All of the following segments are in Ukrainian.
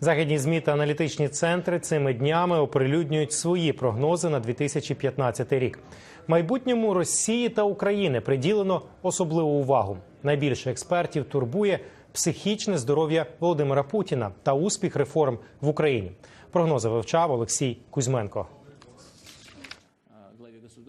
Західні змі та аналітичні центри цими днями оприлюднюють свої прогнози на 2015 рік. Майбутньому Росії та України приділено особливу увагу. Найбільше експертів турбує психічне здоров'я Володимира Путіна та успіх реформ в Україні. Прогнози вивчав Олексій Кузьменко.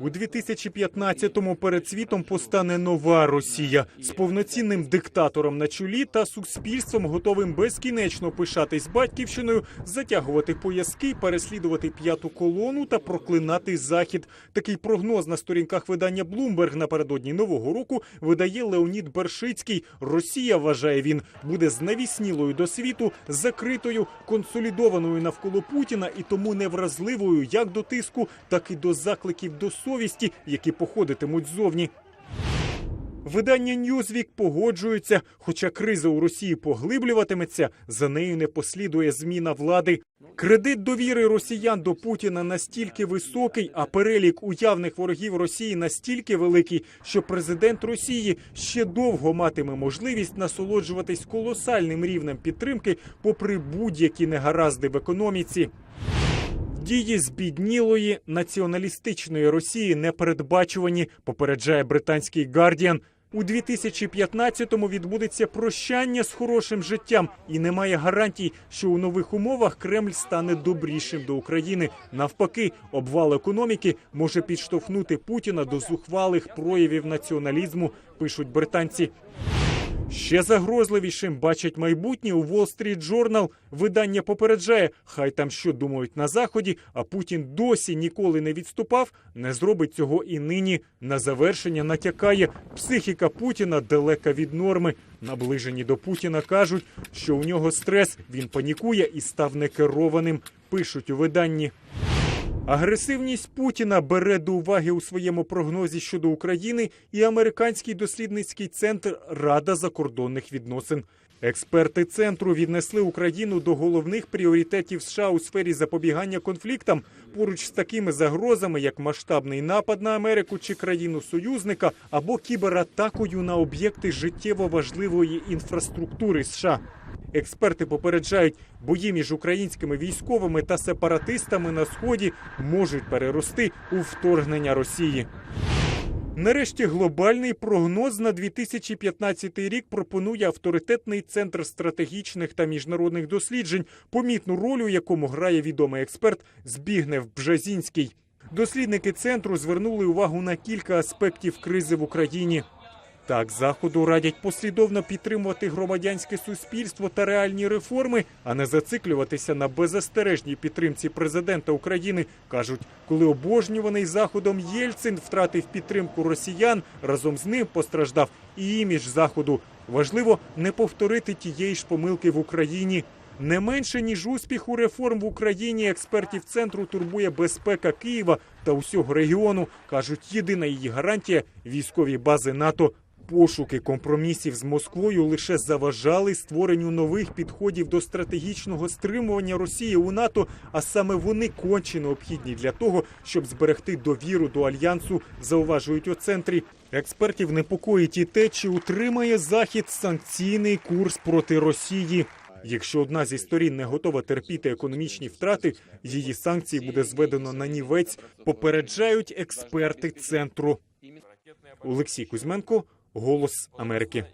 У 2015-му перед світом постане нова Росія з повноцінним диктатором на чолі та суспільством, готовим безкінечно пишатись батьківщиною, затягувати пояски, переслідувати п'яту колону та проклинати захід. Такий прогноз на сторінках видання Bloomberg напередодні нового року видає Леонід Бершицький. Росія вважає він буде знавіснілою до світу, закритою, консолідованою навколо Путіна і тому невразливою як до тиску, так і до закликів до совісті, які походитимуть ззовні. Видання Newsweek погоджується, хоча криза у Росії поглиблюватиметься, за нею не послідує зміна влади. Кредит довіри росіян до Путіна настільки високий, а перелік уявних ворогів Росії настільки великий, що президент Росії ще довго матиме можливість насолоджуватись колосальним рівнем підтримки, попри будь-які негаразди в економіці. Дії збіднілої націоналістичної Росії непередбачувані, попереджає британський Гардіан. У 2015-му відбудеться прощання з хорошим життям, і немає гарантій, що у нових умовах Кремль стане добрішим до України. Навпаки, обвал економіки може підштовхнути Путіна до зухвалих проявів націоналізму, пишуть британці. Ще загрозливішим бачать майбутнє у Wall Street Journal. Видання попереджає, хай там що думають на заході, а Путін досі ніколи не відступав, не зробить цього і нині. На завершення натякає психіка Путіна далека від норми. Наближені до Путіна кажуть, що у нього стрес, він панікує і став некерованим. Пишуть у виданні. Агресивність Путіна бере до уваги у своєму прогнозі щодо України і американський дослідницький центр Рада закордонних відносин. Експерти центру віднесли Україну до головних пріоритетів США у сфері запобігання конфліктам поруч з такими загрозами, як масштабний напад на Америку чи країну союзника або кібератакою на об'єкти життєво важливої інфраструктури США. Експерти попереджають, бої між українськими військовими та сепаратистами на сході можуть перерости у вторгнення Росії. Нарешті глобальний прогноз на 2015 рік пропонує авторитетний центр стратегічних та міжнародних досліджень, помітну роль у якому грає відомий експерт Збігнев Бжазінський. Дослідники центру звернули увагу на кілька аспектів кризи в Україні. Так, заходу радять послідовно підтримувати громадянське суспільство та реальні реформи, а не зациклюватися на беззастережній підтримці президента України. кажуть, коли обожнюваний заходом Єльцин втратив підтримку росіян, разом з ним постраждав і імідж заходу. Важливо не повторити тієї ж помилки в Україні. Не менше ніж успіху реформ в Україні експертів центру турбує безпека Києва та усього регіону. кажуть, єдина її гарантія військові бази НАТО. Пошуки компромісів з Москвою лише заважали створенню нових підходів до стратегічного стримування Росії у НАТО, а саме вони конче необхідні для того, щоб зберегти довіру до альянсу, зауважують у центрі. Експертів непокоїть і те, чи утримає захід санкційний курс проти Росії. Якщо одна зі сторін не готова терпіти економічні втрати, її санкції буде зведено на нівець. Попереджають експерти центру. Олексій Кузьменко, Голос Америки.